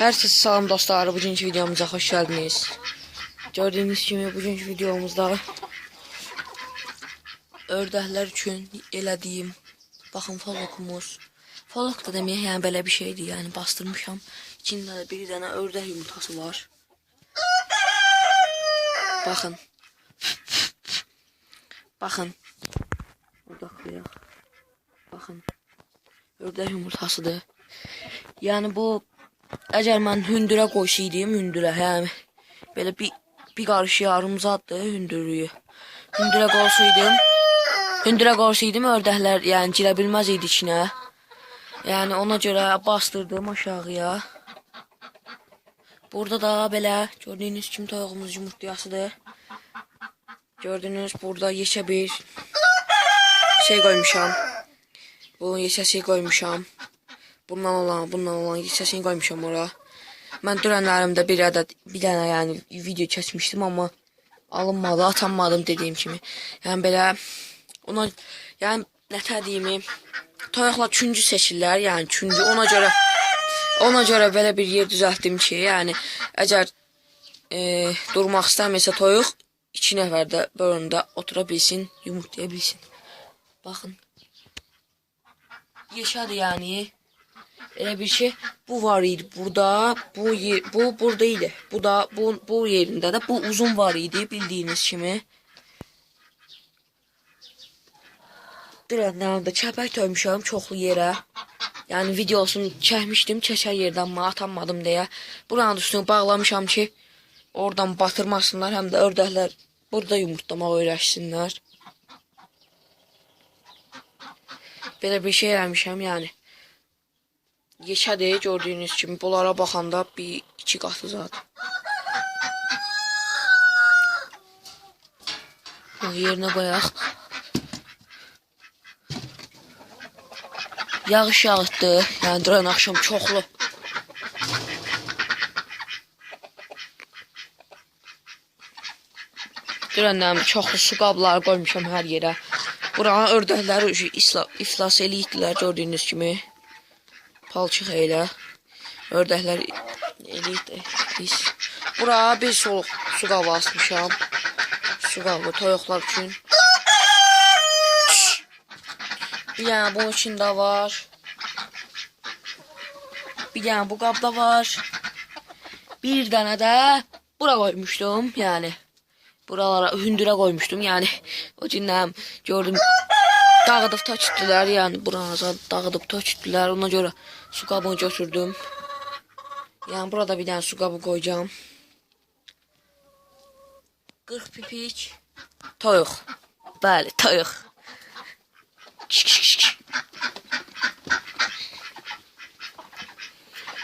Herkese salam dostlar. Bugünkü videomuza hoş geldiniz. Gördüğünüz gibi bugünkü videomuzda ördəklər üçün elədiyim baxın falokumuz. Falok da deməyə yəni belə bir şeydir. Yəni bastırmışam. İçində də bir dənə ördək yumurtası var. Baxın. Baxın. Koyaq. Baxın. Ördək yumurtasıdır. Yəni bu Əgər mən hündürə qoysaydım, hündürə, hə, belə bir bir qarış yarım zaddır hündürlüyü. Hündürə qoysaydım, hündürə qoysaydım ördəklər, yəni girə bilməz idi içinə. Yəni ona görə bastırdım aşağıya. Burada da belə gördüyünüz kimi toyuğumuz yumurtlayasıdır. Gördünüz burada yeşə bir şey qoymuşam. Bu yeşəsi qoymuşam. Bundan olan, bundan olan hissəsini qoymuşam ora. Mən dünənlərimdə bir ədəd, bir dənə yəni video keçmişdim, amma alınmadı, atanmadım dediyim kimi. Yəni belə ona yəni nətər deyim, toyuqlar üçüncü seçirlər, yəni üçüncü ona görə ona görə belə bir yer düzəltdim ki, yəni əgər e, durmaq istəmirsə toyuq iki nəfər də bölündə otura bilsin, yumurtlaya bilsin. Baxın. Yaşadı yani. Elə bir şey bu var idi burada, bu bu burada idi. Bu da bu bu yerində də bu uzun var idi bildiyiniz kimi. Dirəndən də çəpək töymüşəm çoxlu yerə. Yəni videosunu çəkmişdim, çəkə yerdən amma atanmadım deyə. Buranın üstünü bağlamışam ki, oradan batırmasınlar, həm də ördəklər burada yumurtlamaq öyrəşsinlər. Belə bir şey eləmişəm yəni. Yeşədir gördüyünüz kimi bunlara baxanda bir iki qatı zat. Yerinə qoyaq. Yağış yağıtdı. Yəni dünən axşam çoxlu. Dünəndən çoxlu su qabları qoymuşam hər yerə. Buranın ördəkləri iflas eləyibdilər gördüyünüz kimi. Palçıq elə. Ördəklər eləyibdi pis. Bura bir soluq su qabı asmışam. Su qabı toyuqlar üçün. Bir dənə bunun içində var. Bir dənə bu qabda var. Bir dənə də bura qoymuşdum, yəni. Buralara hündürə qoymuşdum, yəni o gündən gördüm dağıdıb tökdülər, yəni buranıza dağıdıb tökdülər. Ona görə su qabını götürdüm. Yəni burada bir dənə su qabı qoyacağam. 40 pipik toyuq. Bəli, toyuq.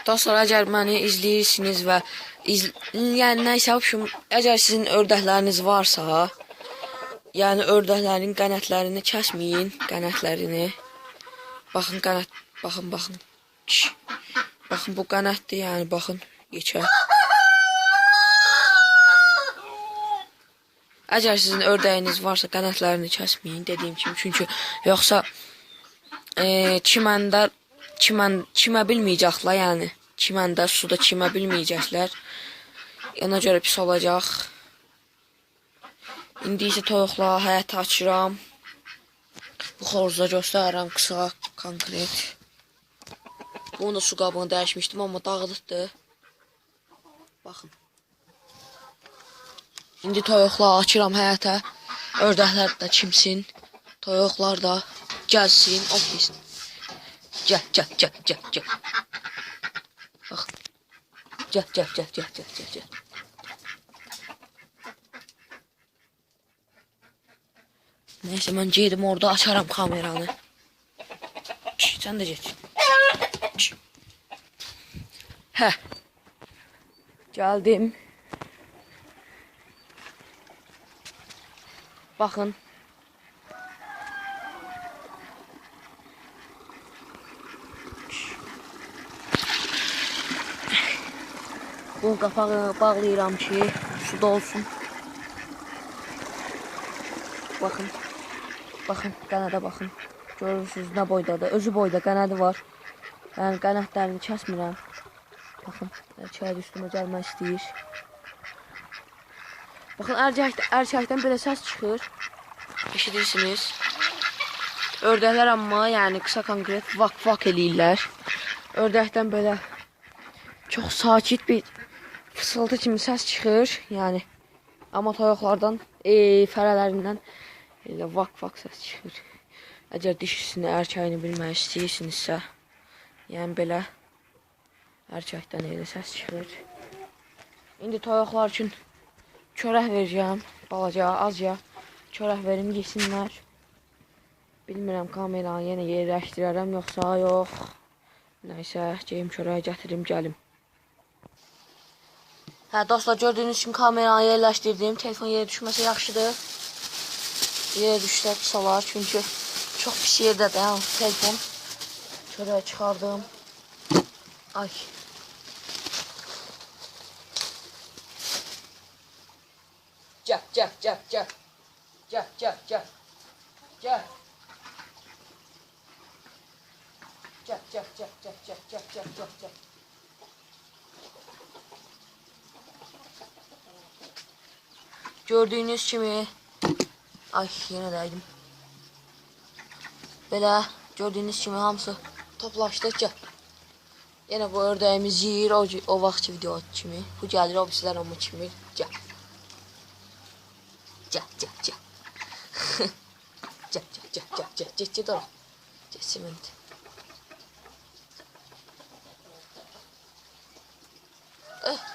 Dostlar, əgər məni izləyirsiniz və iz, yəni nəysə yapışım, əgər sizin ördəkləriniz varsa, yəni ördəklərin qənətlərini kəsməyin, qənətlərini. Baxın qənət, baxın, baxın. Şş. Baxın bu qənətdir, yəni baxın, yekə. Əgər sizin ördəyiniz varsa qənətlərini kəsməyin dediyim kimi, çünki yoxsa e, çiməndə çimən çimə bilməyəcəklər, yəni çiməndə suda çimə bilməyəcəklər. Ona görə pis olacaq. İndi isə toyuqla həyata açıram. Bu xoruza göstərirəm qısa, konkret. Bunu da su qabını dəyişmişdim, amma dağılıbdı. Baxın. İndi toyuqla açıram həyata. Ördəklər də çimsin. Toyuqlar da gəlsin, ofis. Gəl, gəl, gəl, gəl, gəl. Bax. Gəl, gəl, gəl, gəl, gəl, gəl, Neyse ben girdim orada açarım kameranı. Şş, sen de geç. Heh. Geldim. Bakın. Bunun qapağı bağlayıram ki, suda olsun. Bakın. Bakın qənədə baxın. Görürsünüz nə boydadır. Özü boyda qənədi var. Yəni qənətlərini kəsmirəm. Bakın erkeğe üstüme gelmek istəyir. Bakın erkek, erkekten böyle ses çıkır. Eşidirsiniz. Ördəklər amma yəni qısa konkret vak-vak eləyirlər. Ördəkdən belə çox sakit bir fısıltı kimi səs çıxır. Yəni amma toyuqlardan, e, fərələrindən elə vak-vak səs çıxır. Əgər dişisini, erkəyini bilmək istəyirsinizsə, yəni belə erkəkdən elə səs çıxır. İndi toyuqlar üçün çörək verəcəm. Balaca, azca çörək verim yesinlər. Bilmirəm kameranı yenə yerləşdirərəm yoxsa yox. Nəysə, geyim çörəyi gətirim, gəlim. Hə, dostlar, gördüyünüz kimi kameranı yerləşdirdim. Telefon yerə düşməsə yaxşıdır. Yerə düşsə pis olar, çünki çox pis yerdədir hə, telefon. Çörəyi çıxardım. Ay. Gəl, gəl, gəl, gəl. Gəl, gəl, gəl. Gəl. Gəl, gəl, gəl, gəl, gəl, gəl, gəl, gəl, gəl. Gördüyünüz kimi Ay, yenə dəydim. Belə gördüyünüz kimi hamısı toplaşdı. Gəl. Yenə bu ördəyimiz yeyir o, o vaxtki video kimi. Bu gəlir o bizlər amma kimi. Gəl. Gəl, gəl, gəl. gəl, gəl, gəl, gəl, gəl, gəl, gəl, ora. Gəl, sement. Eh.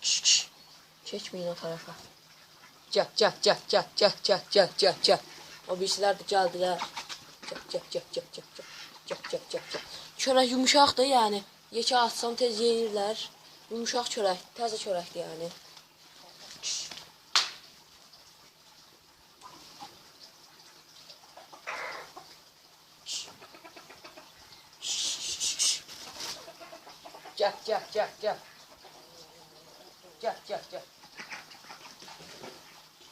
Şş, şş. Çekmeyin o tarafa. Gəl, gəl, gəl, gəl, gəl, gəl, gəl, gəl, gəl. O birisilər də gəldilər. Gəl, gəl, gəl, gəl, gəl, gəl. Gəl, gəl, gəl, gəl. Çörək yumuşaqdır yəni. Yekə atsam tez yeyirlər. Yumuşaq çörək, təzə çörəkdir yəni. Şş. Gel gel gel gel. Gel gel